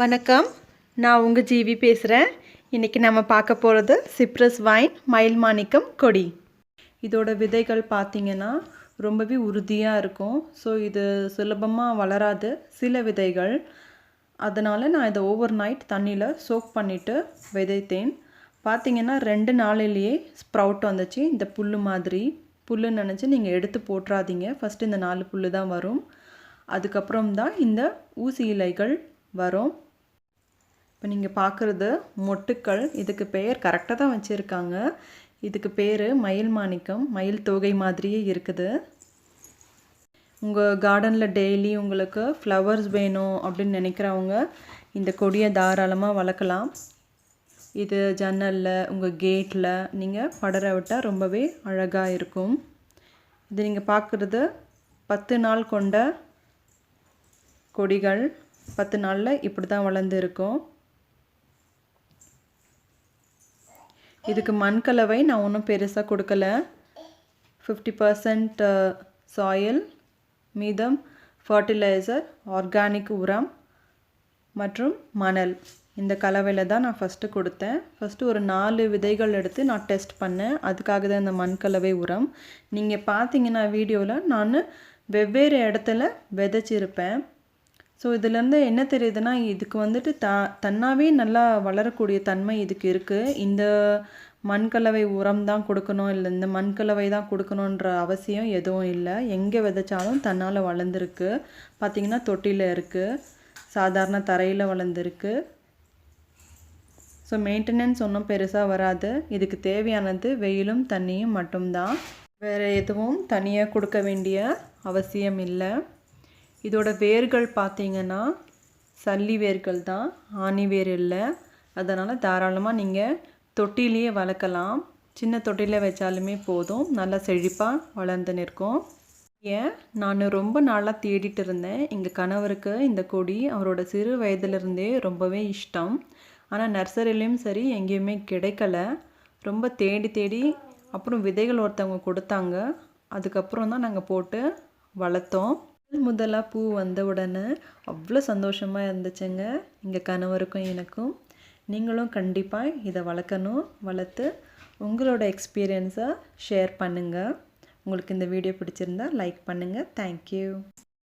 வணக்கம். நான் உங்கள் ஜீவி பேசுகிறேன் இன்றைக்கி நம்ம பார்க்க போகிறது சிப்ரஸ் வைன் மயில் மாணிக்கம் கொடி. இதோட விதைகள் பார்த்திங்கன்னா ரொம்பவே உறுதியாக இருக்கும். ஸோ இது சுலபமாக வளராது. சில விதைகள். அதனால் நான் இதை ஓவர் நைட் தண்ணியில் சோக் பண்ணிவிட்டு விதைத்தேன். பார்த்திங்கன்னா ரெண்டு நாளிலேயே ஸ்ப்ரவுட் வந்துச்சு. இந்த புல் மாதிரி. புல்லு நினச்சி நீங்கள் எடுத்து போட்டுறாதீங்க. ஃபஸ்ட்டு இந்த நாலு புல் தான் வரும். அதுக்கப்புறம் தான் இந்த ஊசி இலைகள் வரும். இப்போ நீங்கள் பார்க்குறது மொட்டுக்கள். இதுக்கு பெயர் கரெக்டாக தான் வச்சுருக்காங்க. இதுக்கு பேர் மயில் மாணிக்கம். மயில் தொகை மாதிரியே இருக்குது. உங்கள் கார்டனில் டெய்லி உங்களுக்கு ஃப்ளவர்ஸ் வேணும் அப்படின்னு நினைக்கிறவங்க இந்த கொடியை தாராளமாக வளர்க்கலாம். இது ஜன்னலில் உங்கள் கேட்டில் நீங்கள் படர விட்டால் ரொம்பவே அழகாக இருக்கும். இது நீங்கள் பார்க்குறது பத்து நாள் கொண்ட கொடிகள். பத்து நாளில் இப்படி தான் வளர்ந்து இதுக்கு மண் கலவை நான் ஒன்றும் பெருசாக கொடுக்கல. ஃபிஃப்டி பர்சன்ட் சாயில் மீதம் ஃபர்டிலைசர் ஆர்கானிக் உரம் மற்றும் மணல். இந்த கலவையில் தான் நான் ஃபஸ்ட்டு கொடுத்தேன். ஃபஸ்ட்டு ஒரு நாலு விதைகள் எடுத்து நான் டெஸ்ட் பண்ணேன். அதுக்காக தான் இந்த மண்கலவை உரம். நீங்கள் பார்த்தீங்கன்னா வீடியோவில் நான் வெவ்வேறு இடத்துல விதைச்சிருப்பேன். ஸோ இதுலேருந்து என்ன தெரியுதுன்னா இதுக்கு வந்துட்டு த தன்னாவே நல்லா வளரக்கூடிய தன்மை இதுக்கு இருக்குது இந்த மண்கலவை உரம் தான் கொடுக்கணும் இல்லை இந்த மண்கலவை தான் கொடுக்கணுன்ற அவசியம் எதுவும் இல்லை. எங்கே விதைச்சாலும் தன்னால் வளர்ந்துருக்கு. பார்த்திங்கன்னா தொட்டியில் இருக்குது சாதாரண தரையில் வளர்ந்துருக்கு. ஸோ மெயின்டெனன்ஸ் ஒன்றும் பெருசாக வராது. இதுக்கு தேவையானது வெயிலும் தண்ணியும் மட்டும்தான். வேறு எதுவும் தனியாக கொடுக்க வேண்டிய அவசியம் இல்லை. இதோட வேர்கள் பார்த்தீங்கன்னா சல்லி வேர்கள் தான் ஆணி வேர் இல்லை. அதனால் தாராளமாக நீங்கள் தொட்டிலேயே வளர்க்கலாம். சின்ன தொட்டியில் வச்சாலுமே போதும். நல்லா செழிப்பாக வளர்ந்து நிற்கும். ஏன் நான் ரொம்ப நாளாக தேடிட்டு இருந்தேன். எங்கள் கணவருக்கு இந்த கொடி அவரோட சிறு வயதிலிருந்தே ரொம்பவே இஷ்டம். ஆனால் நர்சரிலையும் சரி எங்கேயுமே கிடைக்கல. ரொம்ப தேடி தேடி அப்புறம் விதைகள் ஒருத்தவங்க கொடுத்தாங்க. அதுக்கப்புறம் தான் நாங்கள் போட்டு வளர்த்தோம். முதலாக பூ வந்த உடனே அவ்வளோ சந்தோஷமாக இருந்துச்சுங்க. எங்கள் கணவருக்கும் எனக்கும். நீங்களும் கண்டிப்பாக இதை வளர்க்கணும் வளர்த்து உங்களோட எக்ஸ்பீரியன்ஸை ஷேர் பண்ணுங்கள் உங்களுக்கு இந்த வீடியோ பிடிச்சிருந்தா லைக் பண்ணுங்கள் தேங்க்யூ